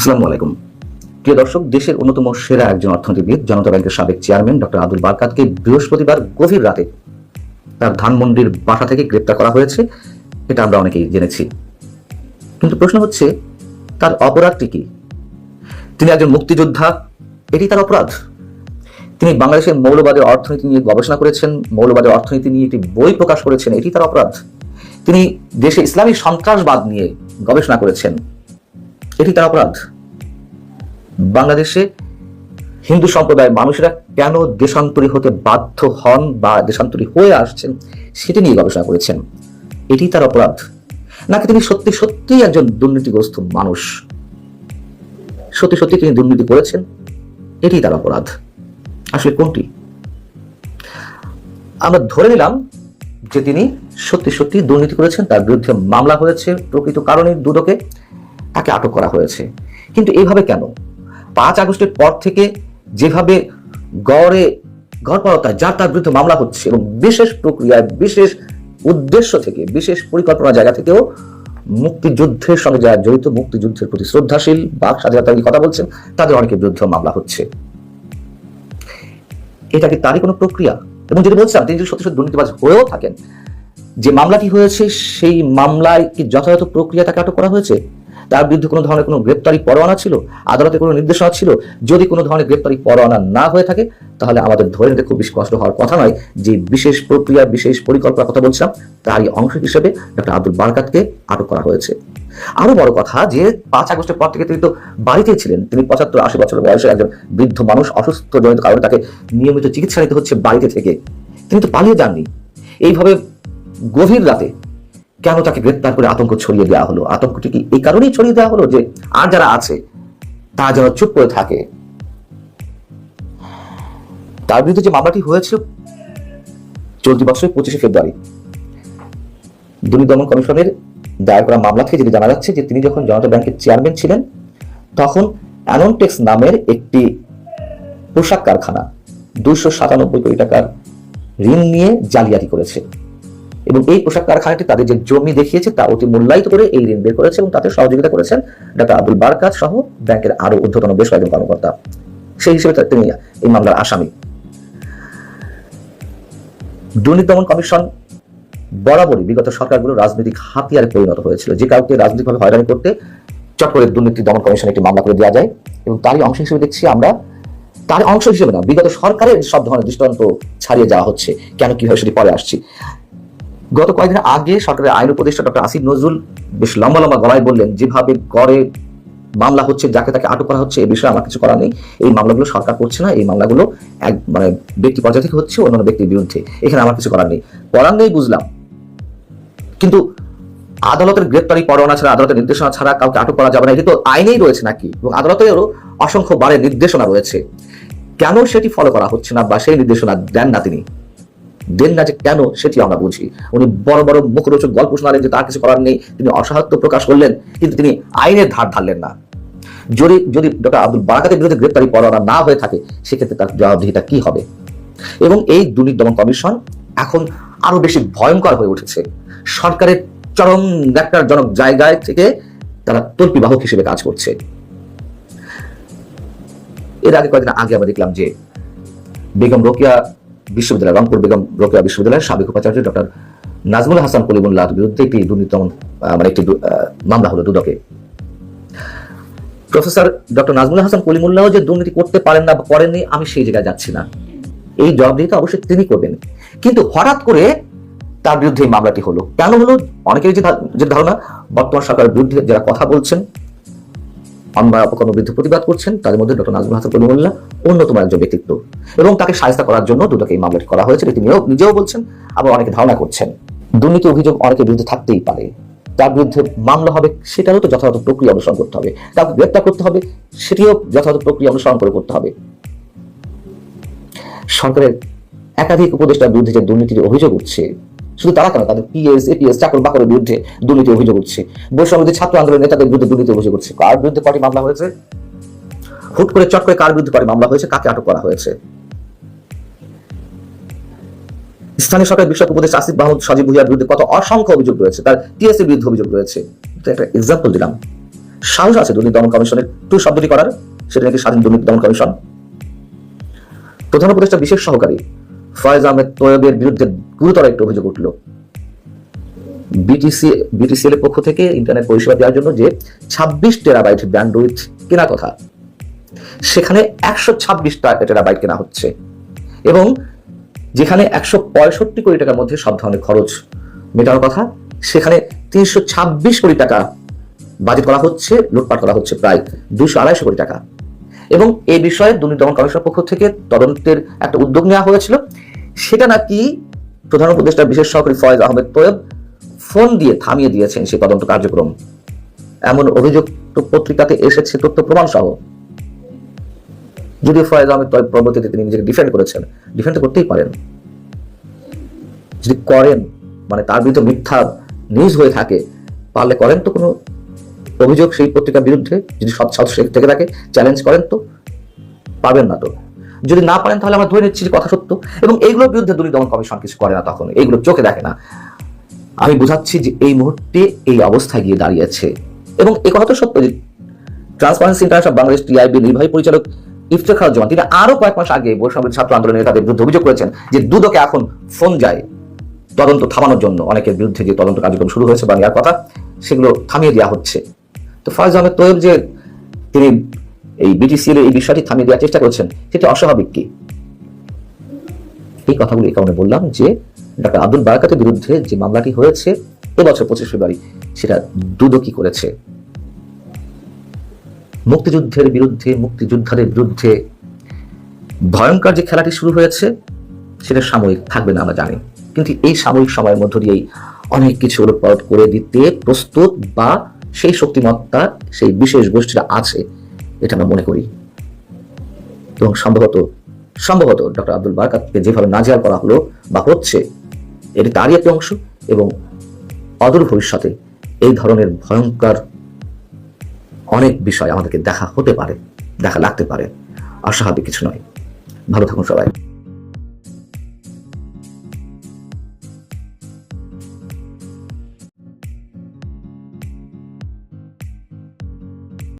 আসসালামু আলাইকুম। প্রিয় দর্শক, দেশের অন্যতম সেরা একজন অর্থনীতিবিদ, জনতা ব্যাংকের সাবেক চেয়ারম্যান ডক্টর আব্দুল বারকাতকে বৃহস্পতিবার গভীর রাতে তার ধানমন্ডির বাসা থেকে গ্রেপ্তার করা হয়েছে, এটা আমরা অনেকেই জেনেছি। কিন্তু প্রশ্ন হচ্ছে, তার অপরাধটি কি? তিনি একজন মুক্তিযোদ্ধা, এটি তার অপরাধ? তিনি বাংলাদেশের মৌলবাদের অর্থনীতি নিয়ে গবেষণা করেছেন, মৌলবাদের অর্থনীতি নিয়ে একটি বই প্রকাশ করেছেন, এটি তার অপরাধ। তিনি দেশে ইসলামী সন্ত্রাসবাদ নিয়ে গবেষণা করেছেন, এটি তার অপরাধ। বাংলাদেশে হিন্দু সম্প্রদায়ের মানুষেরা কেন দেশান্তরী হতে বাধ্য হন বা দেশান্তরী হয়ে আসছেন সেটি নিয়ে গবেষণা করেছেন? এটি তার অপরাধ। নাকি তিনি সত্যি সত্যি একজন দুর্নীতিগ্রস্ত মানুষ? সত্যি সত্যি তিনি দুর্নীতি করেছেন? এটি তার অপরাধ। আসলে কোনটি? আমরা ধরে নিলাম যে তিনি সত্যি সত্যি দুর্নীতি করেছেন, তার বিরুদ্ধে মামলা হয়েছে, প্রকৃত কারণে দুদকে তাকে আটক করা হয়েছে। কিন্তু এইভাবে কেন? পাঁচ আগস্টের পর থেকে যেভাবে গড়ে গড়পরতায় যার তার বিরুদ্ধে মামলা হচ্ছে এবং বিশেষ প্রক্রিয়ায়, বিশেষ উদ্দেশ্য থেকে, বিশেষ পরিকল্পনা জায়গা থেকেও মুক্তিযুদ্ধের সঙ্গে যারা জড়িত, মুক্তিযুদ্ধের প্রতি শ্রদ্ধাশীল বাক স্বাধীনতা নিয়ে কথা বলছেন, তাদের অনেকের বিরুদ্ধে মামলা হচ্ছে। এটা কি তারই কোনো প্রক্রিয়া? এবং যদি বলছিলাম, তিনি যদি সত্যি সত্যি দুর্নীতিবাজ হয়েও থাকেন, যে মামলাটি হয়েছে, সেই মামলায় কি যথাযথ প্রক্রিয়া তাকে আটক করা হয়েছে? তার বিরুদ্ধে কোনো ধরনের কোনো গ্রেপ্তারি পরোয়ানা ছিল? আদালতে কোনো নির্দেশনা ছিল? যদি কোনো ধরনের গ্রেপ্তারি পরোয়ানা না হয়ে থাকে, তাহলে আমাদের ধরে নিতে খুব বেশি কষ্ট হওয়ার কথা নয়। যে বিশেষ প্রক্রিয়া, বিশেষ পরিকল্পনার কথা বলছিলাম, তারই অংশ হিসেবে ডক্টর আব্দুল বারকাতকে আটক করা হয়েছে। আরও বড় কথা, যে পাঁচ আগস্টের পর থেকে তিনি তো বাড়িতেই ছিলেন। তিনি পঁচাত্তর, আশি বছর বয়সের একজন বৃদ্ধ মানুষ, অসুস্থ জনিত কারণে তাকে নিয়মিত চিকিৎসা নিতে হচ্ছে বাড়িতে থেকে। তিনি তো পালিয়ে যাননি। এইভাবে গভীর রাতে কেন তাকে গ্রেপ্তার করে আতঙ্ক ছড়িয়ে দেওয়া হলো? আতঙ্কটি কি এই কারণেই ছড়িয়ে দেওয়া হলো যে আর যারা আছে, তারা যেন চুপ করে থাকে? তার বিরুদ্ধে যে মামলাটি হয়েছিল চলতি বছরের পঁচিশে ফেব্রুয়ারি, দুর্নীতি দমন কমিশনের দায়ের করা মামলা থেকে যেটি জানা যাচ্ছে যে তিনি যখন জনতা ব্যাংকের চেয়ারম্যান ছিলেন, তখন অ্যাননটেক্স নামের একটি পোশাক কারখানা দুইশো সাতানব্বই কোটি টাকার ঋণ নিয়ে জালিয়াতি করেছে। এবং এই পোশাক কারখানাটি তাদের যে জমি দেখিয়েছে তা অতি মূল্যায়িত করে এই ঋণ বের করেছে এবং তাতে সহযোগিতা করেছেন ডক্টর আব্দুল বারকাত সহ ব্যাংকের আরও ঊর্ধ্বতন বেশ কয়েকজন কর্মকর্তা। সেই হিসেবে তিনি এই মামলার আসামি। দুর্নীতি দমন কমিশন বরাবরই বিগত সরকারগুলো রাজনৈতিক হাতিয়ারে পরিণত হয়েছিল। যে কাউকে রাজনৈতিকভাবে হয়রানি করতে চট করে দুর্নীতি দমন কমিশন একটি মামলা করে দেওয়া যায় এবং তারই অংশ হিসেবে দেখছি আমরা তার অংশ হিসেবে না, বিগত সরকারের সব ধরনের দৃষ্টান্ত ছাড়িয়ে যাওয়া হচ্ছে। কেন কি হয় সেটি পরে আসছি? গত কয়েকদিন আগে সরকারের আইন উপদেষ্টা ডক্টর আসিফ নজরুল বেশ লম্বা লম্বা গলায় বললেন, যেভাবে গড়ে মামলা হচ্ছে, যাকে তাকে আটক করা হচ্ছে এই বিষয়ে আমার কিছু করার নেই। এই মামলাগুলো সরকার করছে না, এই মামলাগুলো এক মানে ব্যক্তি পর্যায় থেকে হচ্ছে, অন্যান্য ব্যক্তির বিরুদ্ধে। এখানে আমার কিছু করার নেই। করার নেই বুঝলাম। কিন্তু আদালতের গ্রেপ্তারি পরোয়ানা ছাড়া, আদালতের নির্দেশনা ছাড়া কাউকে আটক করা যাবে না। এটি তো আইনেই রয়েছে নাকি? এবং আদালতেরও অসংখ্য বারের নির্দেশনা রয়েছে। কেন সেটি ফলো করা হচ্ছে না বা সেই নির্দেশনা দেন না তিনি? দেন না যে কেন সেটি আমরা বুঝি। উনি বড় বড় মুখরোচক গল্প শোনালেন যে তার কিছু করার নেই, তিনি অসহায়ত্ব প্রকাশ করলেন, কিন্তু তিনি আইনের ধার ধারলেন না। যদি যদি ডক্টর আব্দুল বারাকাতের বিরুদ্ধে গ্রেপ্তারি পরোয়ানা না হয়ে থাকে, সেক্ষেত্রে তার জবাবদিহিতা কি হবে? এবং এই দুর্নীতি দমন কমিশন এখন আরও বেশি ভয়ঙ্কর হয়ে উঠেছে। সরকারের চরম জনক জায়গায় থেকে তারা তল্পিবাহক হিসেবে কাজ করছে। এর আগে কয়েকদিন আগে আমরা দেখলাম যে বেগম রোকেয়া বিশ্ববিদ্যালয়, রংপুর বেগম রোকেয়া বিশ্ববিদ্যালয়ের সাবেক উপাচার্য ডক্টর নাজমুল হাসান কলিমুল্লাহর বিরুদ্ধে একটি দুর্নীতি মানে একটি মামলা হলো দুদকে। প্রফেসর ডক্টর নাজমুল হাসান কলিমুল্লাহ যে দুর্নীতি করতে পারেন না করেননি, আমি সেই জায়গায় যাচ্ছি না। এই জবাবদিহিতা অবশ্যই তিনি করবেন। কিন্তু হঠাৎ করে তার বিরুদ্ধে এই মামলাটি হলো। কেন হলো? অনেকের যে ধারণা, বর্তমান সরকারের বিরুদ্ধে যারা কথা বলছেন অন্যায় অপকর্ম বিরুদ্ধে প্রতিবাদ করছেন, তাদের মধ্যে ডক্টর নাজমুল হাসান কলিমুল্লাহ অন্যতম একজন ব্যক্তিত্ব। এবং তাকে সাহায্য করার জন্য দুদকে এই মামলাটি করা হয়েছে তিনিও নিজেও বলছেন, আবার অনেকে ধারণা করছেন। দুর্নীতি অভিযোগ অনেকের বিরুদ্ধে থাকতেই পারে। তার বিরুদ্ধে মামলা হবে, সেটারও তো যথাযথ প্রক্রিয়া অনুসরণ করতে হবে। কাউকে গ্রেপ্তার করতে হবে, সেটিও যথাযথ প্রক্রিয়া অনুসরণ করে করতে হবে। সরকারের একাধিক উপদেষ্টার বিরুদ্ধে যে দুর্নীতির অভিযোগ উঠছে শুধু তারা কেন? তাদের পিএস, এপিএস, চাকর বাকরের বিরুদ্ধে দুর্নীতি অভিযোগ উঠছে। বৈষম্যবিরোধী ছাত্র আন্দোলনের নেতাদের বিরুদ্ধে দুর্নীতি অভিযোগ উঠছে। কার বিরুদ্ধে কটি মামলা হয়েছে? হুট করে চট করে কার বিরুদ্ধে কটি মামলা হয়েছে? কাকে আটক করা হয়েছে? স্থানীয় সরকার বিষয়ক উপদেশ আসিফ মাহমুদ সজীব ভুইয়ার বিরুদ্ধে কত অসংখ্য অভিযোগ রয়েছে। তার টিএসএর বিরুদ্ধে অভিযোগ রয়েছে। একটা এক্সাম্পল দিলাম। সাহস আছে দুর্নীতি দমন কমিশনের টু শব্দটি করার? সেটা নাকি স্বাধীন দুর্নীতি দমন কমিশন? প্রধান উপদেষ্টা বিশেষ সহকারী ফয়েজ আহমেদ তৈয়বের বিরুদ্ধে গুরুতর একটি অভিযোগ উঠল। বিটিসি বিটিসিএল পক্ষ থেকে ইন্টারনেট পরিষেবা দেওয়ার জন্য যে ছাব্বিশ টেরাবাইট ব্যান্ডউইথ কেনা কথা, সেখানে একশো ছাব্বিশ টেরাবাইট কেনা হচ্ছে এবং যেখানে একশো পঁয়ষট্টি কোটি টাকার মধ্যে সব ধরনের খরচ মেটানোর কথা, সেখানে তিনশো ছাব্বিশ কোটি টাকা বাজেট করা হচ্ছে, লুটপাট করা হচ্ছে প্রায় দুশো আড়াইশো কোটি টাকা। এবং এই বিষয়ে দুর্নীতি দমন কমিশনের পক্ষ থেকে তদন্তের একটা উদ্যোগ নেওয়া হয়েছিল। সেটা নাকি প্রধান উপদেষ্টা, বিশেষ সহকারী ফয়েজ আহমেদ তোয়েব ফোন দিয়ে থামিয়ে দিয়েছেন সেই তদন্ত কার্যক্রম। এমন অভিযোগ পত্রিকাতে এসেছে তথ্য প্রমাণ সহ। যদিও ফয়েজ আহমেদ তয়েব পরবর্তীতে তিনি নিজেকে ডিফেন্ড করেছেন। ডিফেন্ড করতেই পারেন। যদি করেন মানে তার বিরুদ্ধে মিথ্যা নিউজ হয়ে থাকে, পারলে করেন তো কোনো অভিযোগ সেই পত্রিকার বিরুদ্ধে যদি সাহস থেকে থাকে চ্যালেঞ্জ করেন তো পাবেন না তো। যদি না পারেন তাহলে আমরা ধরে নিচ্ছি কথা সত্য এবং এইগুলোর বিরুদ্ধে দুর্নীতি দমন কমিশন কিছু করে না তখন এইগুলো চোখে দেখে না। আমি বোঝাচ্ছি যে এই মুহূর্তে এই অবস্থায় গিয়ে দাঁড়িয়েছে এবং এই কথা তো সত্য যে ট্রান্সপারেন্সি ইন্টারন্যাশনাল বাংলাদেশ টিআইবি নির্বাহী পরিচালক ইফতেখার জমান তিনি আরও কয়েক মাস আগে বৈষম্য ছাত্র আন্দোলনের তাদের বিরুদ্ধে অভিযোগ করেছেন যে দুদকে এখন ফোন যায় তদন্ত থামানোর জন্য। অনেকের বিরুদ্ধে যে তদন্ত কার্যক্রম শুরু হয়েছে বা কথা, সেগুলো থামিয়ে দেওয়া হচ্ছে। তো ফয়েজ আহমেদ তোয়েব যে তিনি এই বিটিসিএল এই বিষয়টি থামিয়ে দেওয়ার চেষ্টা করছেন, সেটা অস্বাভাবিক কি? এই কথাগুলো এই কারণে বললাম যে ডাক্তার আব্দুল বারাকাতের বিরুদ্ধে যে মামলাটি হয়েছে, এবছর পঁচিশ ফেব্রুয়ারি, সেটা দুদকি করেছে। মুক্তিযুদ্ধের বিরুদ্ধে, মুক্তিযোদ্ধাদের বিরুদ্ধে ভয়ঙ্কর যে খেলাটি শুরু হয়েছে, সেটা সাময়িক থাকবে না আমরা জানি। কিন্তু এই সাময়িক সময়ের মধ্য দিয়েই অনেক কিছু উলটপালট করে দিতে প্রস্তুত বা সেই শক্তিমত্তা, সেই বিশেষ গোষ্ঠীটা আছে, এটা আমরা মনে করি। এবং সম্ভবত সম্ভবত ডক্টর আব্দুল বারকাতকে যেভাবে নাজেহাল করা হলো বা হচ্ছে, এটি তারই একটি অংশ এবং অদূর ভবিষ্যতে এই ধরনের ভয়ঙ্কর অনেক বিষয় আমাদেরকে দেখা হতে পারে, দেখা লাগতে পারে। অস্বাভাবিক কিছু নয়। ভালো থাকুন সবাই।